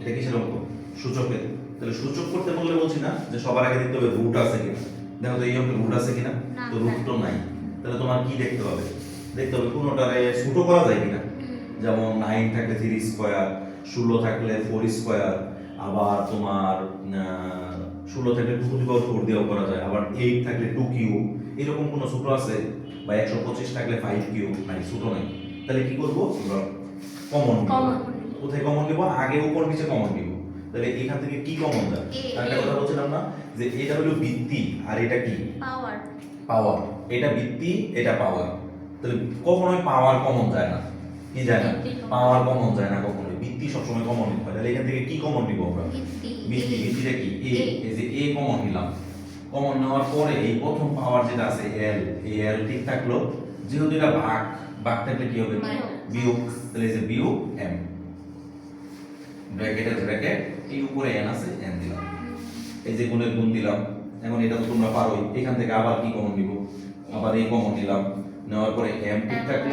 এটা কিসের অঙ্ক সূচকের তাহলে সূচক করতে বললে বলছি না যে সবার আগে দেখতে হবে রুট আছে কিনা। দেখো তো এই অঙ্কে রুট আছে কিনা? না, তো রুট তো নাই। তাহলে তোমার কি দেখতে হবে? দেখতে হবে কোনোটারে ছোট করা যায় কিনা। যেমন নাইন থাকলে থ্রি স্কোয়ার ষোলো থাকলে ফোর স্কোয়ার আবার তোমার ষোলো থাকলে টু টু পাওয়ার ফোর দিয়েও করা যায়। আবার এইট থাকলে টু কিউ এরকম কোনো ছোট আছে? বা একশো পঁচিশ থাকলে ফাইভ কিউ নাই ছোট নাই। তাহলে কি করব? কমন। কোথায় কমন নিব? আগে উপর নিচে কমন নিব। তাহলে এখান থেকে কি কমন যায়? একটা কথা বলছিলাম না যে এটা হলো ভিত্তি আর এটা কি? পাওয়ার পাওয়ার এটা ভিত্তি এটা পাওয়ার তাহলে কখনোই পাওয়ার কমন যায় না। কি যায় না? পাওয়ার কমন যায় না কখনোই। ভিত্তি সবসময় কমন নিতে হয়। তাহলে এখান থেকে কি কমন নিব আমরা? ভিত্তি ভিত্তি ভিত্তিটা কি? এ এই যে এ কমন নিলাম। কমন নেওয়ার পরে এই প্রথম পাওয়ার যেটা আছে এল এই এল ঠিক থাকল। যেহেতু এটা ভাগ ভাগ থাকলে কি হবে? বিয়োগ। বিয়োগ। তাহলে এই যে বিয়োগ এম ব্র্যাকেটের ব্র্যাকেট এই উপরে এন আছে এন দিলাম। এই যে গুণের গুণ দিলাম, এখন এটা তো তোমরা পারোই। এখান থেকে আবার কি কমন নিব? আবার এই কমন নিলাম। নেওয়ার পরে এম ঠিক থাকল।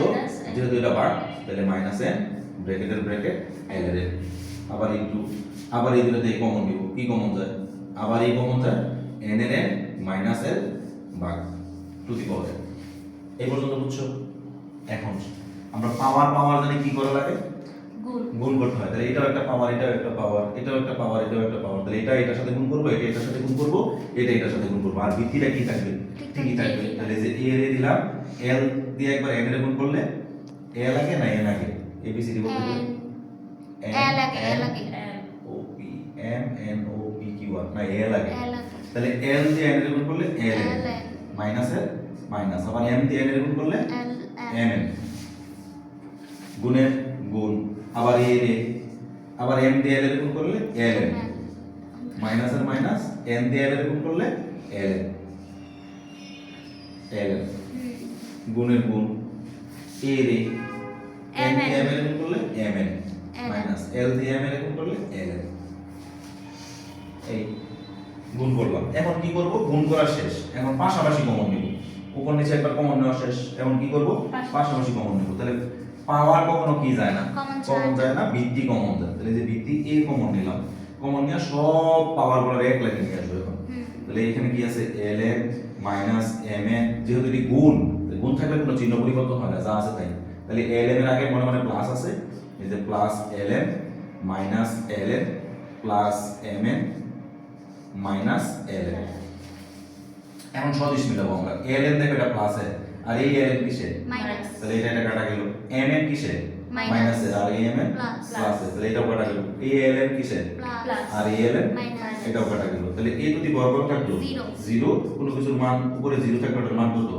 যেহেতু এটা ভাগ তাহলে মাইনাস এন ব্র্যাকেটের ব্র্যাকেট এল এর। আবার ইনটু আবার এই দুটোতে কমন নিব। কি কমন যায়? আবার এই কমন যায় এন এর এন মাইনাস এল ভাগ। টু দি পাওয়ার এই পর্যন্ত বুঝছ? এখন। আমরা পাওয়ার পাওয়ার জানি কি করা লাগে? গুণ করতে হয়। তাহলে এটাও একটা পাওয়ার এটাও একটা পাওয়ার এটাও একটা পাওয়ার এটাও একটা পাওয়ার তাহলে এটা এটার সাথে গুণ করব এটা এটার সাথে গুণ করব এটা এটার সাথে গুণ করব। আর ভিত্তিটা কি থাকবে? ঠিকই থাকবে। তাহলে যে এ এর দিলাম এল দিয়ে একবার এন এর গুণ করলে এল আগে না এন আগে? এবিসিডি বলতে এন এন এল আগে এল আগে O P M N O P Q R না এল আগে। তাহলে এল দিয়ে এন এর গুণ করলে এল মাইনাস এল মাইনাস আবার এম দিয়ে এন এর গুণ করলে এল এম এন গুণের গুণ। আবার এ রে আবার এম দিয়ে এল এর গুণ করলে L N minus R minus N দিয়ে এল এর গুণ করলে এল এন এল এন গুণের গুণ। এ রে এন দিয়ে এম গুণ করলে এম এন মাইনাস এল দিয়ে এম এর গুণ করলে এল এন এই গুণ করলাম। এখন কি করব? গুণ করা শেষ। এখন পাশাপাশি কমন নিব। উপর নিচে একবার কমন নেওয়া শেষ। এখন কি করব। পাশাপাশি। কমন নিব। তাহলে পাওয়ার কখনো কি যায় না? কমন। যায় না ভিত্তি কমন যায়। তাহলে যে ভিত্তি এ কমন নিলাম। কমন নিয়ে সব পাওয়ারগুলো এক লাইনে নিয়ে আসবে এখন। তাহলে এখানে কি আছে? L N minus M N যেহেতু এটি গুণ গুণ থাকলে কোনো চিহ্ন পরিবর্তন হয় না যা আছে তাই। তাহলে এল এম এর আগে মনে মনে প্লাস আছে। এই যে plus L N minus L N plus M N minus L N এখন সদিশ মিলাবো আমরা। এল এন দেখো এটা প্লাস এ আর এই এল এন কিসে তাহলে এটা এটা কাটা গেল এম এর কিসে। মাইনাস আর এই এম এর প্লাস তাহলে এটাও কাটা গেল এই এল এর কিসে প্লাস আর এই এল এর মাইনাস এটাও কাটা গেল তাহলে এ যদি বর্গ থাকল। জিরো কোনো কিছুর মান উপরে জিরো থাকলে ওটার মান কত